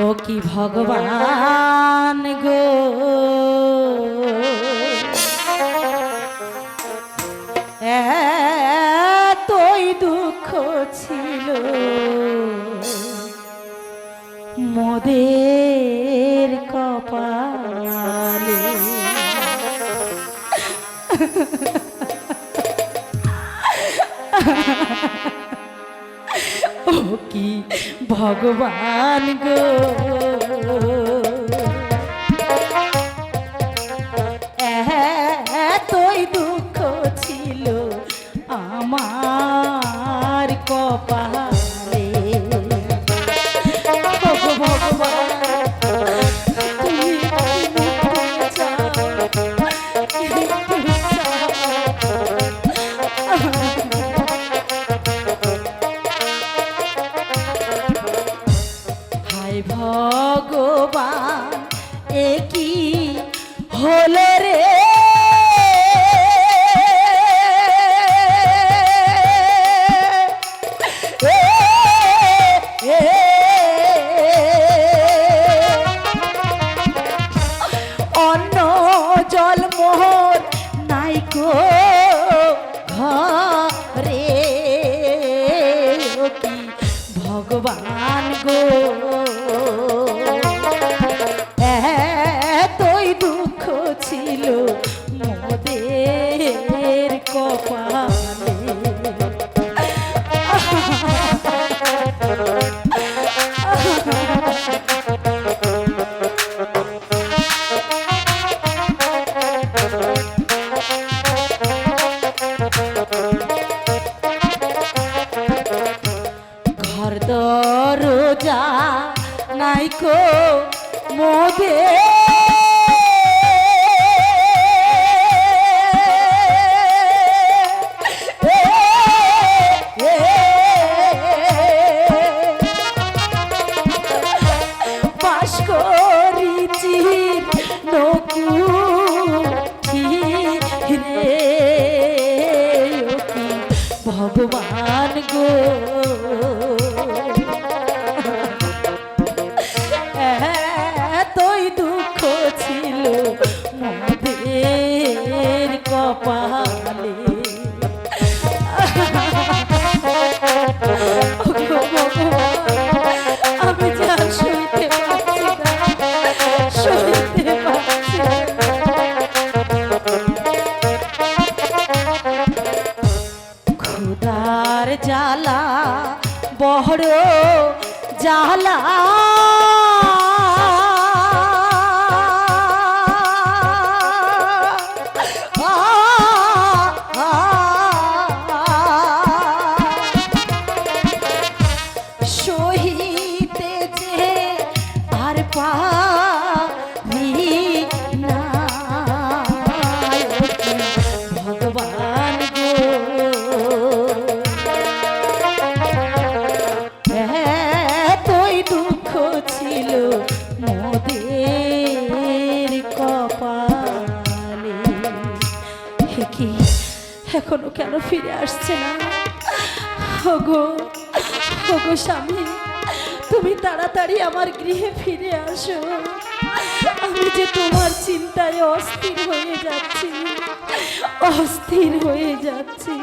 ও কি ভগবান গো? এতই দুঃখ ছিল মোদের কপালে। ও কি ভগবান গো? ভগবান এ কি হলো রে এ, এ, অন্য জল মোহর নাইকো ঘরে ভগবান ছিল মোদের কপালে। ঘর দরজা নাইকো মোদে এতই দুঃখ ছিল মোদের কপালে। খুদার জ্বালা বড় জ্বালা। এখনও কেন ফিরে আসছে না? হগো হগো স্বামী, তুমি তাড়াতাড়ি আমার গৃহে ফিরে আসো। আমি যে তোমার চিন্তায় অস্থির হয়ে যাচ্ছি, অস্থির হয়ে যাচ্ছি।